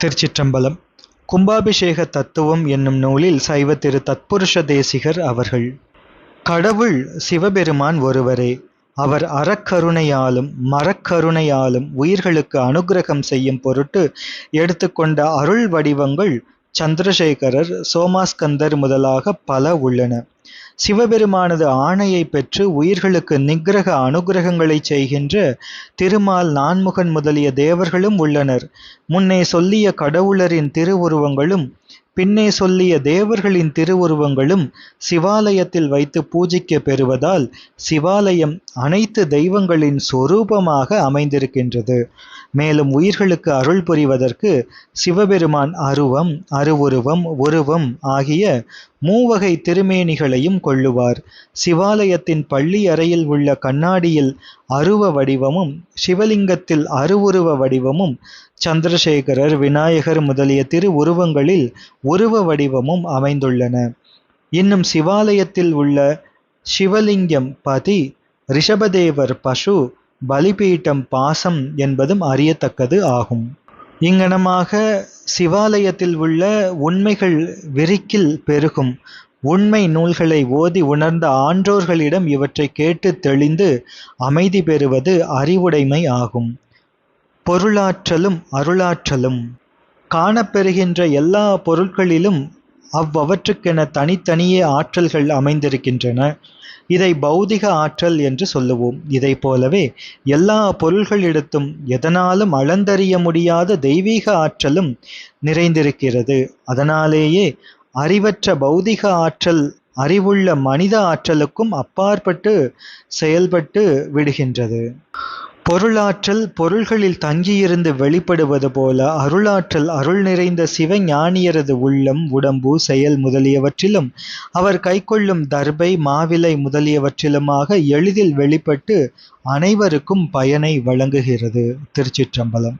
திருச்சிற்றம்பலம். கும்பாபிஷேக தத்துவம் என்னும் நூலில் சைவ திரு தத்புருஷ தேசிகர் அவர்கள். கடவுள் சிவபெருமான் ஒருவரே அவர் அறக்கருணையாலும் மரக்கருணையாலும் உயிர்களுக்கு அனுக்கிரகம் செய்யும் பொருட்டு எடுத்துக்கொண்ட அருள் வடிவங்கள் சந்திரசேகரர் சோமாஸ்கந்தர் முதலாக பல உள்ளன. சிவபெருமானது ஆணையை பெற்று உயிர்களுக்கு நிக்கிரக அனுகிரகங்களை செய்கின்ற திருமால் நான்முகன் முதலிய தேவர்களும் உள்ளனர். முன்னே சொல்லிய கடவுளரின் திருவுருவங்களும் பின்னே சொல்லிய தேவர்களின் திருவுருவங்களும் சிவாலயத்தில் வைத்து பூஜிக்க பெறுவதால் சிவாலயம் அனைத்து தெய்வங்களின் சொரூபமாக அமைந்திருக்கின்றது. மேலும் உயிர்களுக்கு அருள் புரிவதற்கு சிவபெருமான் அருவம் அருவுருவம் உருவம் ஆகிய மூவகை திருமேனிகளையும் கொள்ளுவார். சிவாலயத்தின் பள்ளி அறையில் உள்ள கண்ணாடியில் அருவ வடிவமும் சிவலிங்கத்தில் அருவுருவ வடிவமும் சந்திரசேகரர் விநாயகர் முதலிய திரு உருவங்களில் உருவ வடிவமும் அமைந்துள்ளன. இன்னும் சிவாலயத்தில் உள்ள சிவலிங்கம் பதி ரிஷபதேவர் பசு பலிபீட்டம் பாசம் என்பதும் அறியத்தக்கது ஆகும். இங்கனமாக சிவாலயத்தில் உள்ள உண்மைகள் விரிக்கில் பெருகும். உண்மை நூல்களை ஓதி உணர்ந்த ஆன்றோர்களிடம் இவற்றை கேட்டு தெளிந்து அமைதி பெறுவது அறிவுடைமை ஆகும். பொருளாற்றலும் அருளாற்றலும். காணப்பெறுகின்ற எல்லா பொருட்களிலும் அவ்வவற்றுக்கென தனித்தனியே ஆற்றல்கள் அமைந்திருக்கின்றன. இதை பௌதிக ஆற்றல் என்று சொல்லுவோம். இதை போலவே எல்லா பொருள்களிடத்தும் எதனாலும் அளந்தறிய முடியாத தெய்வீக ஆற்றலும் நிறைந்திருக்கிறது. அதனாலேயே அறிவற்ற பௌதிக ஆற்றல் அறிவுள்ள மனித ஆற்றலுக்கும் அப்பாற்பட்டு செயல்பட்டு விடுகின்றது. பொருளாற்றல் பொருள்களில் தங்கியிருந்து வெளிப்படுவது போல அருளாற்றல் அருள் நிறைந்த சிவஞானியரது உள்ளம் உடம்பு செயல் முதலியவற்றிலும் அவர் கைக்கொள்ளும் தர்பை மாவிலை முதலியவற்றிலுமாக எளிதில் வெளிப்பட்டு அனைவருக்கும் பயனை வழங்குகிறது. திருச்சிற்றம்பலம்.